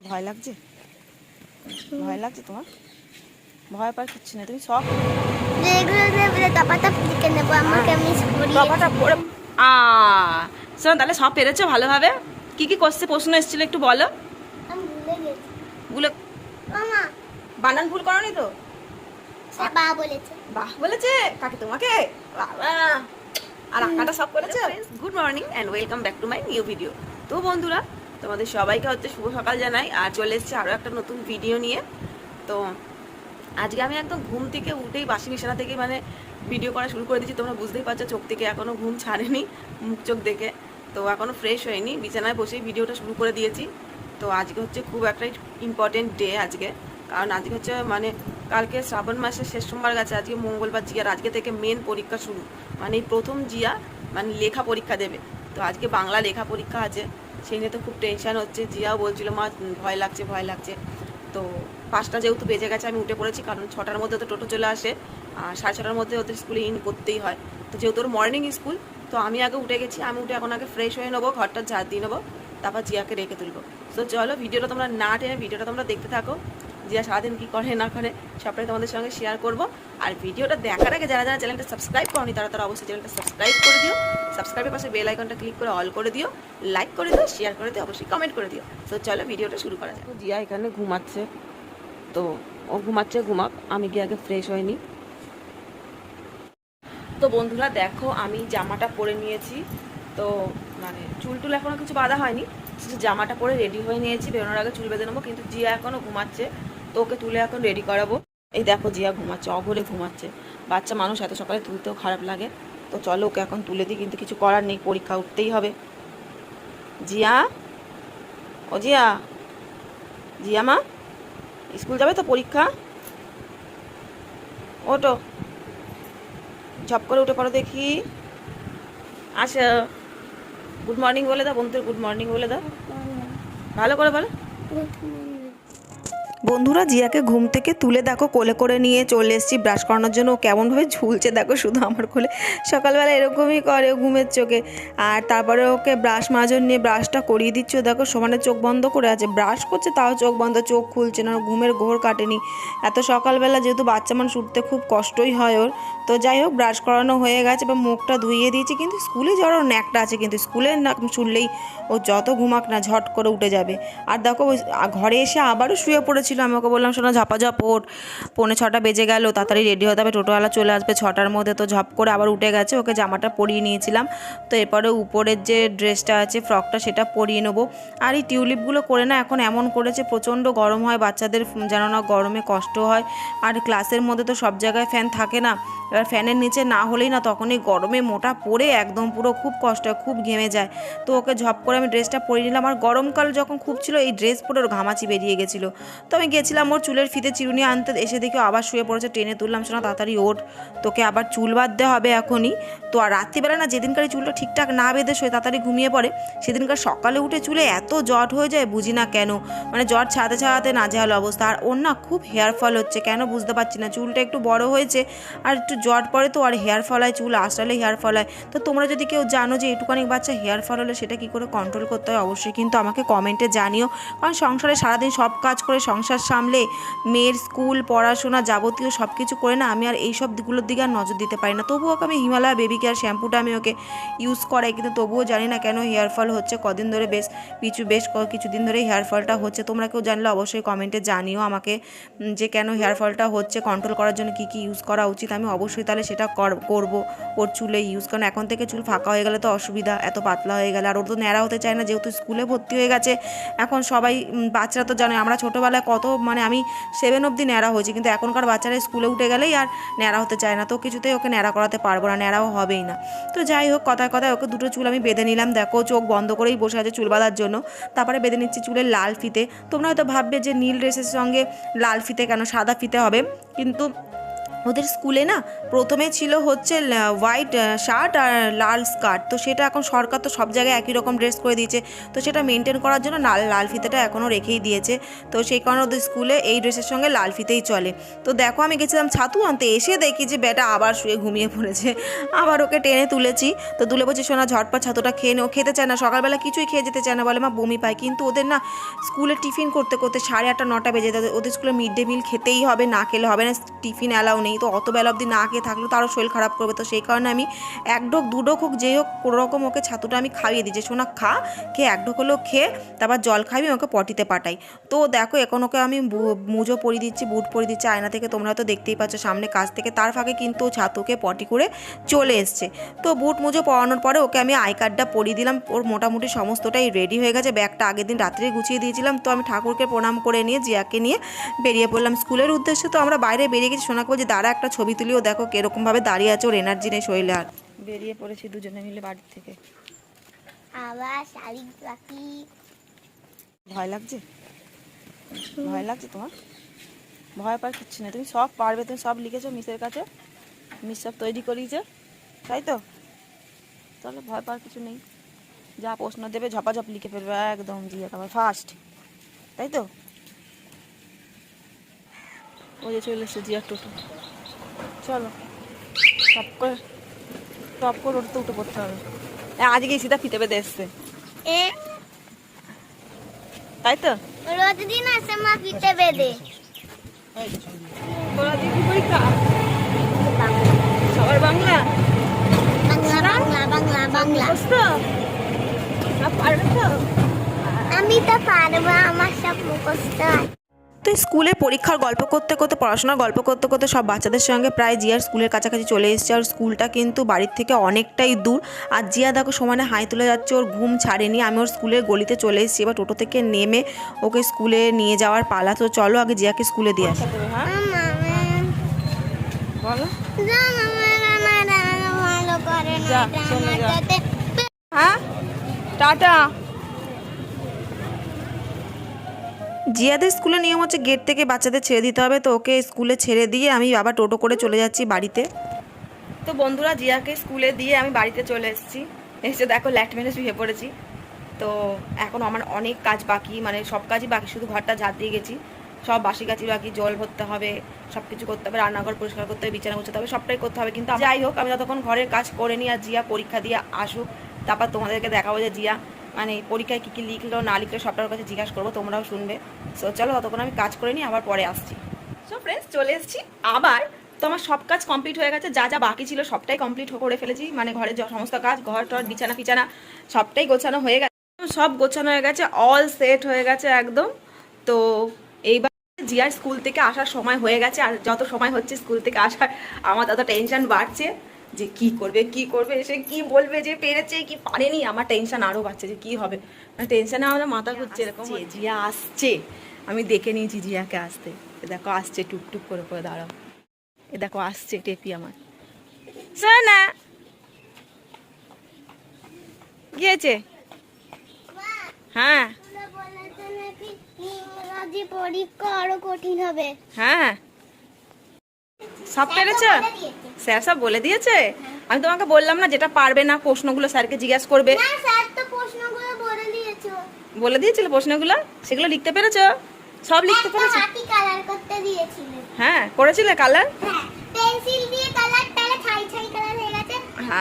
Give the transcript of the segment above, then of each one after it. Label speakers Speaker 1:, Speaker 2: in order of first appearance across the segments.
Speaker 1: ভয় লাগছে? ভয় লাগছে তোমার? ভয় পাওয়ার কিচ্ছু নেই, তুমি সব তাহলে সব পেরেছ ভালোভাবে? কি কি করছে প্রশ্ন এসেছিল একটু বলো। বানান ভুল করনি তো? বাহ, বলেছে। কাকে তোমাকে? বাবা। আর আঁকাটা সব করেছে? Good morning and welcome back to my new video তো বন্ধুরা তোমাদের সবাইকে হচ্ছে শুভ সকাল জানাই। আর চলে এসেছে আরও একটা নতুন ভিডিও নিয়ে। তো আজকে আমি একদম ঘুম থেকে উঠেই বাসি বিছানা থেকে মানে ভিডিও করা শুরু করে দিয়েছি। তোমরা বুঝতেই পারছ, চোখ থেকে এখনও ঘুম ছাড়েনি, মুখ চোখ দেখে। তো এখনও ফ্রেশ হয়নি, বিছানায় বসেই ভিডিওটা শুরু করে দিয়েছি। তো আজকে হচ্ছে খুব একটা ইম্পর্টেন্ট ডে আজকে। কারণ আজকে হচ্ছে মানে কালকে শ্রাবণ মাসের শেষ সোমবার গেছে, আজকে মঙ্গলবার জিয়ার আজকে থেকে মেন পরীক্ষা শুরু। মানে প্রথম জিয়া মানে লেখা পরীক্ষা দেবে। তো আজকে বাংলা লেখা পরীক্ষা আছে। সেই নিয়ে তো খুব টেনশান হচ্ছে। জিয়াও বলছিল, মা, ভয় লাগছে ভয় লাগছে। তো পাঁচটা যেহেতু বেজে গেছে, আমি উঠে পড়েছি, কারণ ছটার মধ্যে তো টোটো চলে আসে। আর সাড়ে ছটার মধ্যে ওদের স্কুলে ইন করতেই হয়। তো যেহেতু ওর মর্নিং স্কুল তো আমি আগে উঠে গেছি। আমি উঠে এখন আগে ফ্রেশ হয়ে নেব, ঘরটা ঝাড় দিয়ে নেব, তারপর জিয়াকে রেখে তুলবো। তো চলো, ভিডিওটা তোমরা না টেনে, ভিডিওটা তোমরা দেখতে থাকো। জিয়া সারাদিন কী করে না করে সবটাই তোমাদের সঙ্গে শেয়ার করব। আর ভিডিওটা দেখার আগে যারা যারা চ্যানেলটা সাবস্ক্রাইব করনি তারা তারা অবশ্যই চ্যানেলটা সাবস্ক্রাইব করে দিও। সাবস্ক্রাইবের পাশে বেল আইকনটা ক্লিক করে অল করে দিও। লাইক করে দিও শেয়ার করে দিও অবশ্যই কমেন্ট করে দিও। তো চলো ভিডিওটা শুরু করা যায় জিয়া এখানে ঘুমাচ্ছে। তো ও ঘুমাচ্ছে ঘুমাক। আমি গিয়ে আগে ফ্রেশ হয়নি তো বন্ধুরা দেখো আমি জামাটা পরে নিয়েছি। তো মানে চুল টুল এখনও কিছু বাঁধা হয়নি। শুধু জামাটা পরে রেডি হয়ে নিয়েছি। বেরোনোর আগে চুল বেঁধে নেব কিন্তু জিয়া এখনও ঘুমাচ্ছে। তো ওকে তুলে এখন রেডি করাবো। এই দেখো জিয়া ঘুমাচ্ছে, অঘরে ঘুমাচ্ছে। বাচ্চা মানুষ এত সকালে তুলতেও খারাপ লাগে। তো চলো ওকে এখন তুলে দিই, কিন্তু কিছু করার নেই, পরীক্ষা উঠতেই হবে। জিয়া? ও জিয়া? জিয়া মা? স্কুল যাবে তো পরীক্ষা? ওটো ঝপ করে উঠে পড়ো দেখি। আচ্ছা গুড মর্নিং বলে দাও বন্ধুদের গুড মর্নিং বলে দাও। ভালো করে বলো। বন্ধুরা, জিয়াকে ঘুম থেকে তুলে দেখো, কোলে করে নিয়ে চলে এসেছি ব্রাশ করানোর জন্য। ও কেমনভাবে ঝুলছে দেখো শুধু আমার কোলে। সকালবেলা এরকমই করে ঘুমের চোখে। আর তারপরে ওকে ব্রাশ মাজন নিয়ে ব্রাশটা করিয়ে দিচ্ছ। দেখো সমানে চোখ বন্ধ করে আছে। ব্রাশ করছে, তাও চোখ বন্ধ, চোখ খুলছে না ঘুমের ঘোর কাটেনি। এত সকালবেলা যেহেতু বাচ্চা মানুষ উঠতে খুব কষ্টই হয় ওর। তো যাই হোক, ব্রাশ করানো হয়ে গেছে বা মুখটা ধুইয়ে দিয়েছি। কিন্তু স্কুলে যাওয়ার ওর ন্যাকটা আছে, কিন্তু স্কুলে না শুনলেই ও যত ঘুমাক না ঝট করে উঠে যাবে। আর দেখো ঘরে এসে আবারও শুয়ে পড়েছিল। আমি ওকে বললাম, শোনো ঝাপা ঝাপ ওঠ পৌনে ছটা বেজে গেল, তাড়াতাড়ি রেডি হতে হবে টোটোওয়ালা চলে আসবে ছটার মধ্যে। তো ঝপ করে আবার উঠে গেছে, ওকে জামাটা পরিয়ে নিয়েছিলাম। তো এরপরে উপরের যে ড্রেসটা আছে ফ্রকটা সেটা পরিয়ে নেব। আর এই টিউলিপগুলো করে না, এখন এমন করেছে, প্রচণ্ড গরম হয়, বাচ্চাদের যেন না গরমে কষ্ট হয়। আর ক্লাসের মধ্যে তো সব জায়গায় ফ্যান থাকে না। এবার ফ্যানের নিচে না হলেই না তখনই গরমে মোটা পড়ে, একদম পুরো খুব কষ্ট হয়, খুব ঘেমে যায়। তো ওকে ঝপ করে আমি ড্রেসটা পরিয়ে নিলাম। আর গরমকাল যখন খুব ছিল, এই ড্রেস পরে ওর ঘামাচি বেরিয়ে গেছিল। তো আমি গেছিলাম ওর চুলের ফিতে চিরুনি আনতে, এসে দেখি আবার শুয়ে পড়েছে, টেনে তুললাম, শোনা, তাড়াতাড়ি ওঠ, তোকে আবার চুল বাঁধতে হবে এখনই। তো আর রাত্রিবেলা না, যেদিনকার চুলটা ঠিকঠাক না বেঁধে শুয়ে তাড়াতাড়ি ঘুমিয়ে পড়ে, সেদিনকার সকালে উঠে চুলে এত জট হয়ে যায়, বুঝি না কেন। মানে জট ছাড়াতে ছাড়াতে নাজেহাল অবস্থা। আর ওর না খুব হেয়ার ফল হচ্ছে, কেন বুঝতে পারছি না, চুলটা একটু বড় হয়েছে, আর একটু জট পড়ে তো, আর হেয়ার ফল হয় চুল আঁচড়ালে হেয়ার ফল হয় তো তোমরা যদি কেউ জানো যে এটুখানি বাচ্চা হেয়ার ফল হলে সেটা কী করে কন্ট্রোল করতে হয়, অবশ্যই কিন্তু আমাকে কমেন্টে জানিও। কারণ সংসারে সারাদিন সব কাজ করে সংসার সামলে, মেয়ের স্কুল, পড়াশোনা যাবতীয় সব কিছু করে না আমি আর এই সবগুলোর দিকে আর নজর দিতে পারি না। তবুও আমি হিমালয় বেবি কেয়ার শ্যাম্পুটা আমি ওকে ইউজ করাই, কিন্তু তবুও জানি না কেন হেয়ার ফল হচ্ছে কদিন ধরে বেশ কিছু, বেশ কিছুদিন ধরে হেয়ার ফলটা হচ্ছে। তোমরা কেউ জানলে অবশ্যই কমেন্টে জানিও আমাকে যে কেন হেয়ার ফলটা হচ্ছে কন্ট্রোল করার জন্য কী কী ইউজ করা উচিত? আমি অবশ্যই তাহলে সেটা কর- করব, ওর চুলে ইউজ কারণ এখন থেকে চুল ফাঁকা হয়ে গেলে তো অসুবিধা, এত পাতলা হয়ে গেলে। আর ওর তো ন্যাড়া হতে চায় না, যেহেতু স্কুলে ভর্তি হয়ে গেছে, এখন সবাই বাচ্চারা তো জানে, আমরা ছোটোবেলায় কত মানে আমি সেভেন অবধি ন্যাড়া হয়েছি, কিন্তু এখনকার বাচ্চারা স্কুলে উঠে গেলেই আর ন্যাড়া হতে চায় না। তো কিছুতেই ওকে ন্যাড়া করাতে পারব না, ন্যাড়াও হবেই না। তো যাই হোক, কথায় কথায় ওকে দুটো চুল আমি বেঁধে নিলাম। দেখো, চোখ বন্ধ করেই বসে আছে চুল বাঁধার জন্য। তারপরে বেঁধে নিচ্ছি চুলের লাল ফিতে। তোমরা হয়তো ভাববে যে নীল ড্রেসের সঙ্গে লাল ফিতে কেন সাদা ফিতে হবে? কিন্তু ওদের স্কুলে না প্রথমে ছিল হচ্ছে হোয়াইট শার্ট আর লাল স্কার্ট তো সেটা এখন সরকার তো সব জায়গায় একই রকম ড্রেস করে দিয়েছে। তো সেটা মেনটেন করার জন্য লাল লাল ফিতেটা এখনও রেখেই দিয়েছে। তো সেই কারণে ওদের স্কুলে এই ড্রেসের সঙ্গে লাল ফিতেই চলে। তো দেখো আমি গেছিলাম ছাতু আনতে এসে দেখি যে বেটা আবার শুয়ে ঘুমিয়ে পড়েছে। আবার ওকে টেনে তুলেছি। তো তুলে বলছি শোনা ঝটপট ছাতুটা খেয়ে নে। ও খেতে চায় না, সকালবেলা কিছুই খেয়ে যেতে চায় না বলে, মা, বমি পায়। কিন্তু ওদের না স্কুলে টিফিন করতে করতে সাড়ে আটটা, নটা বেজে যায় ওদের স্কুলে মিড ডে মিল খেতেই হবে, না খেলে হবে না টিফিন অ্যালাউ নেই। তো অত বেলা অবধি না খেয়ে থাকলেও তারও শরীর খারাপ করবে। তো সেই কারণে আমি এক ঢোক, দু ডোক হোক, যেই হোক, কোনো রকম ওকে ছাতুটা আমি খাইয়ে দিই। যে শোনা খা, খেয়ে এক ডোক হলেও খেয়ে তারপর জল খাবি ওকে পটিতে পাঠাই। তো দেখো, এখন ওকে আমি মুজো পরিয়ে দিচ্ছি, বুট পরিয়ে দিচ্ছি, আয়না থেকে তোমরা তো দেখতেই পাচ্ছ, সামনে কাজ থেকে তার ফাঁকে কিন্তু ছাতুকে পটি করে চলে এসছে। তো বুট মুজো পরানোর পরে ওকে আমি আই কার্ডটা পরিয়ে দিলাম, ওর মোটামুটি সমস্তটাই রেডি হয়ে গেছে। ব্যাগটা আগের দিন রাত্রে গুছিয়ে দিয়েছিলাম, তো আমি ঠাকুরকে প্রণাম করে নিয়ে, জিয়াকে নিয়ে বেরিয়ে পড়লাম। স্কুলের উদ্দেশ্যে তো আমরা বাইরে বেরিয়ে গেছি শোনাকে বলছি দাঁড়া একটা ছবি তুলিও, দেখো কিরকমভাবে দাঁড়িয়ে আছে ওর এনার্জি নেই শরীরে আর। বেরিয়ে পড়েছি দুজনে মিলে বাড়ি থেকে। ভয় লাগছে? ভয় লাগছে তোমার? ভয় পার কিচ্ছু নেই। তুমি সব পারবে তুমি সব লিখেছো মিসের কাছে। মিস সব তৈরি করিয়েছে তাই তো? তাহলে ভয় পাওয়ার কিছু নেই। যা প্রশ্ন দেবে ঝপাঝপ লিখে ফেলবে একদম দিয়ে তোমার ফার্স্ট তাই তো? ওই যে চলে এসেছে জিয়ার টোটো। চলো। টপ করে টপ করে ওটা উঠে পড়তে হবে। আজকে সিধা ফিতে পেতে এসছে। তাই তো?
Speaker 2: রোজ দিন আসে মা ফিতে বেঁধে।
Speaker 1: তোরা দিয়ে পরীক্ষা? সবার বাংলা?
Speaker 2: বাংলা বাংলা বাংলা আমি তো পারব আমার সব মুখস্থ।
Speaker 1: তো স্কুলে পরীক্ষার গল্প করতে করতে, পড়াশোনার গল্প করতে করতে সব বাচ্চাদের সঙ্গে প্রায় জিয়ার স্কুলের কাছাকাছি চলে এসেছে। আর স্কুলটা কিন্তু বাড়ির থেকে অনেকটাই দূর। আর জিয়া দেখো সমানে হাই তুলে যাচ্ছে, ওর ঘুম ছাড়েনি। আমি ওর স্কুলের গলিতে চলে এসেছি। এবার টোটো থেকে নেমে ওকে স্কুলে নিয়ে যাওয়ার পালা। তো চলো আগে জিয়াকে স্কুলে দিয়ে আসি।
Speaker 2: জান আমার আমার রান্না ভালো করে না
Speaker 1: যা,
Speaker 2: এটা
Speaker 1: চলে
Speaker 2: আমার
Speaker 1: যা।
Speaker 2: সাথে
Speaker 1: হ্যাঁ টাটা জিয়াদের স্কুলে নিয়ম হচ্ছে গেট থেকে বাচ্চাদের ছেড়ে দিতে হবে। তো ওকে স্কুলে ছেড়ে দিয়ে আমি বাবা টোটো করে চলে যাচ্ছি বাড়িতে। তো বন্ধুরা, জিয়াকে স্কুলে দিয়ে আমি বাড়িতে চলে এসেছি। এসে দেখো, ল্যাট মেরে শুয়ে পড়েছি। তো এখন আমার অনেক কাজ বাকি মানে সব কাজই বাকি, শুধু ঘরটা ঝাঁট দিয়ে গেছি। সব বাসি কাচি বাকি, জল ভরতে হবে সব কিছু করতে হবে, রান্নাঘর পরিষ্কার করতে হবে, বিছানা গুছাতে হবে, সবটাই করতে হবে। কিন্তু যাই হোক, আমি যতক্ষণ ঘরের কাজ করে নিই আর জিয়া পরীক্ষা দিয়ে আসুক। তারপর তোমাদেরকে দেখাবো যে জিয়া মানে পরীক্ষায় কী কী লিখলো, না লিখলো সবটার কাছে জিজ্ঞাসা করব, তোমরাও শুনবে। সো চলো ততক্ষণ আমি কাজ করে নিই, আবার পরে আসছি। সো ফ্রেন্ডস চলে এসেছি। আবার তো আমার সব কাজ কমপ্লিট হয়ে গেছে, যা যা বাকি ছিল সবটাই কমপ্লিট করে ফেলেছি। মানে ঘরের সমস্ত কাজ, ঘর টর, বিছানা ফিছানা, সবটাই গোছানো হয়ে গেছে। সব গোছানো হয়ে গেছে অল সেট হয়ে গেছে একদম। তো এইবার জিয়ার স্কুল থেকে আসার সময় হয়ে গেছে, আর যত সময় হচ্ছে স্কুল থেকে আসার, আমার তত টেনশন বাড়ছে। যে কি করবে কি করবে সে কি বলবে যে পেরেছে কি পারেনি আমার টেনশন আরও বাড়ছে যে কি হবে। মানে টেনশনে আমার মাথা ঘুরছে এরকম। জিয়া আসছে। আমি দেখে নিয়েছি জিয়াকে আসতে। এ দেখো আসছে টুকটুক করে করে দাঁড়াও। এ দেখো আসছে টেপি আমার। সোনা! কি হয়েছে হ্যাঁ
Speaker 2: পরীক্ষা আরও কঠিন হবে।
Speaker 1: হ্যাঁ। সব পেরেছ?
Speaker 2: স্যার
Speaker 1: সব বলে দিয়েছে? আমি তোমাকে বললাম না যেটা পারবে না প্রশ্নগুলো স্যারকে জিজ্ঞাসা করবে।
Speaker 2: বলে
Speaker 1: দিয়েছিল প্রশ্নগুলো? সেগুলো লিখতে পেরেছ? সব লিখতে পেরেছ? হ্যাঁ করেছিলে কালার
Speaker 2: হ্যাঁ পেন্সিল দিয়ে কালার তাহলে ছাই ছাই কালার হয়ে গেছে।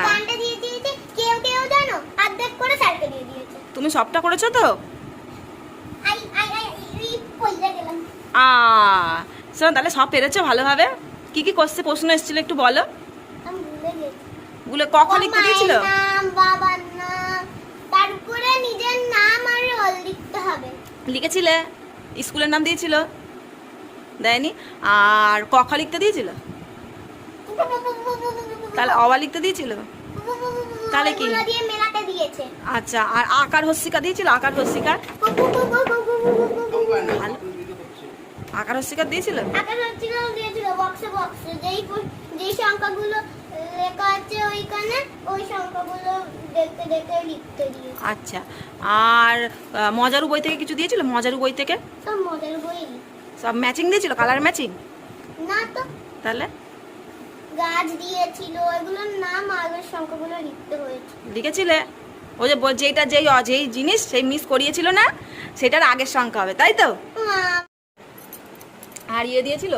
Speaker 2: গানটা দিয়ে দিয়েছে কেউ কেউ জানো অর্ধেক করে স্যারকে দিয়ে দিয়েছে।
Speaker 1: তুমি সবটা করেছ তো?
Speaker 2: আই আই আই এই গেলাম।
Speaker 1: আ শোনো তাহলে সব পেরেছ ভালোভাবে? কি কি করছে প্রশ্ন এসেছিল একটু বলো গুলো কখন লিখতে দিয়েছিল
Speaker 2: বাবার নাম তারপরে নিজের নাম আর রোল লিখতে হবে
Speaker 1: লিখেছিলে স্কুলের নাম দিয়েছিল দেয়নি আর কখা লিখতে দিয়েছিল তাহলে অবা লিখতে দিয়েছিল তাহলে কি? আচ্ছা আর আকার হস্যিকা দিয়েছিল আকার হস্যিকা আকার হস্যিকা দিয়েছিল
Speaker 2: আকাশ হচ্ছিল দিয়েছিল বক্সে বক্সে যেই যেই সংখ্যাগুলো লেখা আছে ওইখানে ওই সংখ্যাগুলো দেখতে দেখতে লিখতে দিয়েছে।
Speaker 1: আচ্ছা। আর মজারু বই থেকে কিছু দিয়েছিল? মজারু বই থেকে?
Speaker 2: সব মজার বই
Speaker 1: সব ম্যাচিং দিয়েছিল? কালার ম্যাচিং
Speaker 2: না তো।
Speaker 1: তাহলে?
Speaker 2: গাছ দিয়েছিল ওইগুলোর নাম আগের সংখ্যাগুলো লিখতে হয়েছে।
Speaker 1: লিখেছিলে? ও যে যেইটা যেই যেই জিনিস সেই মিস করিয়েছিল না? সেটার আগের সংখ্যা হবে তাই তো? ইয়ে দিয়েছিল?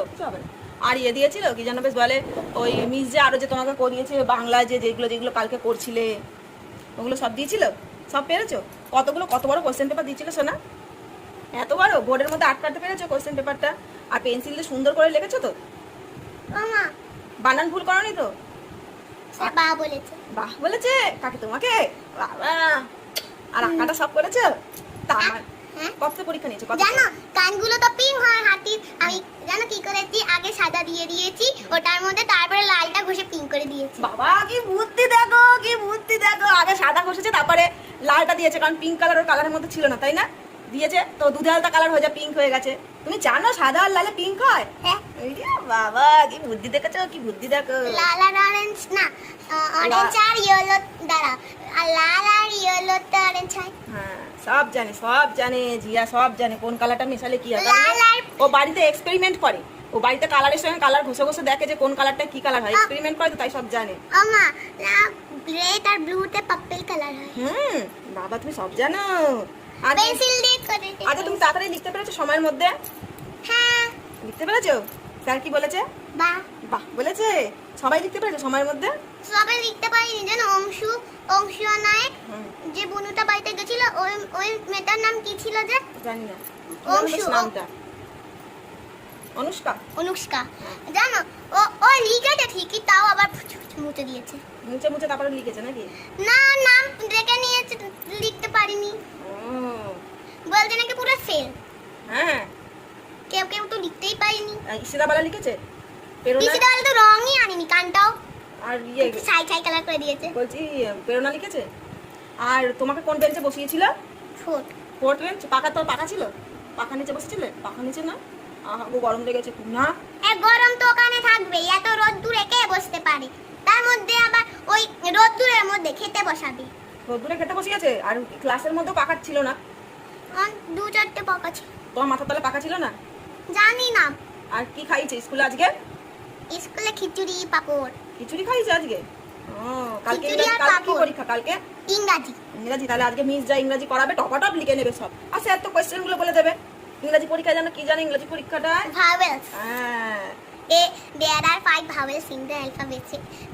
Speaker 1: ইয়ে দিয়েছিল? কি যেন বেশ বলে ওই মিস যে আরও যে তোমাকে করিয়েছে বাংলা যে যেগুলো যেগুলো কালকে করছিলে ওগুলো সব দিয়েছিল? সব পেরেছ? কতগুলো কত বড় কোশ্চেন পেপার দিয়েছিল শোনা এত বড়? বোর্ডের মধ্যে আটকাতে পেরেছ কোশ্চেন পেপারটা আর পেন্সিল দিয়ে সুন্দর করে লিখেছো তো?
Speaker 2: মামা।
Speaker 1: বানান ভুল করনি তো?
Speaker 2: সে বা বলেছে।
Speaker 1: বাহ বলেছে? কাকে তোমাকে? বাবা। আর আঁকাটা সব করেছ? তা আমার
Speaker 2: হ্যাঁ?
Speaker 1: কত পরীক্ষা নিয়েছো কত?
Speaker 2: জানো কানগুলো তো পিঙ্ক হয় হাতির। আমি জানো কি করেছি? আগে সাদা দিয়ে দিয়েছি ওটার মধ্যে তারপরে লালটা ঘষে পিঙ্ক করে দিয়েছি।
Speaker 1: বাবা কি বুদ্ধি দেখো কি বুদ্ধি দেখো। আগে সাদা ঘষেছে তারপরে লালটা দিয়েছে কারণ পিঙ্ক কালার ওর কালারের মধ্যে ছিল না তাই না? দিয়েছে তো দুধে আলতা কালার হয়ে যায় পিঙ্ক হয়ে গেছে। তুমি জানো সাদা আর লালে পিঙ্ক হয়?
Speaker 2: হ্যাঁ।
Speaker 1: এই বাবা কি বুদ্ধি দেখেছ কি বুদ্ধি দেখো।
Speaker 2: লাল আর অরেঞ্জ না অরেঞ্জ আর ইয়েলো দ্বারা আর লাল আর ইয়েলো তো অরেঞ্জ হয়
Speaker 1: হ্যাঁ সব জানে সব জানে। জিয়া সব জানে কোন কালারটা মেশালে কি হয় ও বাড়িতে এক্সপেরিমেন্ট করে ও বাড়িতে কালারের সঙ্গে কালার ঘষে ঘষে দেখে যে কোন কালারটা কি কালার হয় এক্সপেরিমেন্ট করে তো তাই সব জানে।
Speaker 2: আমা রেড আর ব্লুতে পার্পল কালার হয়।
Speaker 1: হুম বাবা তুমি সব জানো।
Speaker 2: পেন্সিল দিয়ে করে
Speaker 1: আচ্ছা তুমি তাড়াতাড়ি লিখতে পেরেছ সময়ের মধ্যে?
Speaker 2: হ্যাঁ।
Speaker 1: লিখতে পেরেছ? স্যার কি বলেছে?
Speaker 2: বা
Speaker 1: বাহ বলেছে? সবাই লিখতে পেরেছ সময়ের মধ্যে?
Speaker 2: সবাই লিখতে পারিনি জানো অংশু? অংশু নায়ক যে বনুটা বাড়িতে গেছিল ওই ওই মেয়েটার নাম কি ছিল যে?
Speaker 1: জানি না।
Speaker 2: অংশু,
Speaker 1: কি জানো বেশ নামটা। অনুষ্কা।
Speaker 2: অনুষ্কা। জানো ও ও লিখেছে ঠিকই তাও আবার ফুচু ফুচু মুছে দিয়েছে।
Speaker 1: মুছে মুছে তারপরে লিখেছে নাকি?
Speaker 2: না নাম দেখে নিয়েছে লিখতে পারিনি। নাকি পুরো ফেল
Speaker 1: হ্যাঁ।
Speaker 2: কেউ কেউ তো লিখতেই পারিনি।
Speaker 1: লিখেছে?
Speaker 2: তো রঙই আনিনি কানটাও।
Speaker 1: আর ইয়ে
Speaker 2: ছাই ছাই কালার করে দিয়েছে।
Speaker 1: বলছি প্রেরণা লিখেছে? আর তোমাকে কোন বেঞ্চে বসিয়েছিল?
Speaker 2: ছোট
Speaker 1: ফোর্থ বেঞ্চ পাকা তো পাকা ছিল? পাখা নিচে বসেছিলে? পাখা নিচে না? আহা গো গরম লেগেছে খুব না?
Speaker 2: এক গরম তো ওখানে থাকবে এত রোদ্দুরে কে বসতে পারে? তার মধ্যে আবার ওই রোদ্দুরের মধ্যে খেতে বসাবে।
Speaker 1: রোদ্দুরে খেতে বসিয়েছে? আর ক্লাসের মধ্যে পাকা ছিল না?
Speaker 2: দু চারটে পাকা ছিল।
Speaker 1: তোমার মাথার তলে পাকা ছিল না?
Speaker 2: জানি না।
Speaker 1: আর কি খাইছে স্কুলে আজকে?
Speaker 2: স্কুলে খিচুড়ি পাপড়।
Speaker 1: খিচুড়ি খাইছে আজকে? কালকে কি পরীক্ষা কালকে?
Speaker 2: ইংরাজি।
Speaker 1: ইংরাজি তাহলে আজকে মিস যা ইংরাজি করাবে টপাটপ লিখে নেবে সব। আর স্যার তো কোয়েশ্চেনগুলো বলে দেবে। ইংরাজি পরীক্ষা জানো কি জানো ইংরাজি পরীক্ষাটা? হ্যাঁ।
Speaker 2: এ there are five vowels in the alphabet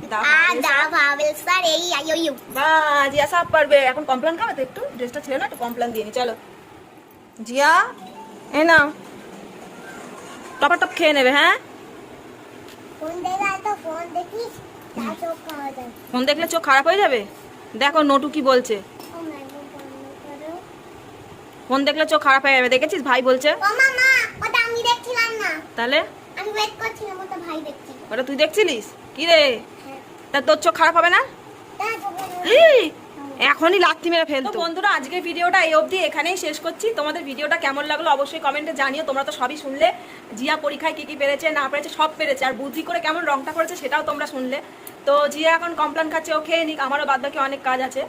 Speaker 1: The
Speaker 2: R
Speaker 1: vowels?
Speaker 2: the
Speaker 1: are-
Speaker 2: vowels are a i o u
Speaker 1: বা জিয়া সব পারবে। এখন কমপ্লেন খাবে তো একটু? ড্রেসটা ছিল না একটু কমপ্লেন দিয়ে নি চলো। জিয়া এ না টপাটপ খেয়ে নেবে হ্যাঁ?
Speaker 2: ফোন
Speaker 1: দেখলে চোখ খারাপ হয়ে যাবে? দেখো নটু কি বলছে। ফোন দেখলে চোখ খারাপ হয়ে যাবে দেখেছিস ভাই বলছে? তাহলে?
Speaker 2: ওটা
Speaker 1: তুই দেখছিলিস? কি রে?
Speaker 2: হ্যাঁ।
Speaker 1: তা তোর চোখ খারাপ হবে না? এখনই লাথি মেরে ফেলতো। বন্ধুরা আজকের ভিডিওটা এই অবধি এখানেই শেষ করছি। তোমাদের ভিডিওটা কেমন লাগল অবশ্যই কমেন্টে জানিও। তোমরা তো সবই শুনলে। জিয়া পরীক্ষায় কি কি পেরেছে না পেরেছে সব পেরেছে। আর বুদ্ধি করে কেমন রংটা করেছে সেটাও তোমরা শুনলে। তো জিয়া এখন কমপ্লেন খাচ্ছে ও খেয়ে নিক আমারও বাদ বাকি অনেক কাজ আছে।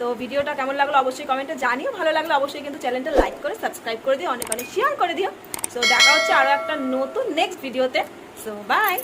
Speaker 1: তো ভিডিওটা কেমন লাগল অবশ্যই কমেন্টে জানিও। ভালো লাগল অবশ্যই কিন্তু চ্যানেলটা লাইক করে সাবস্ক্রাইব করে দিও অনেক অনেক শেয়ার করে দিও। সো দেখা হচ্ছে আরও একটা নতুন নেক্সট ভিডিওতে সো বাই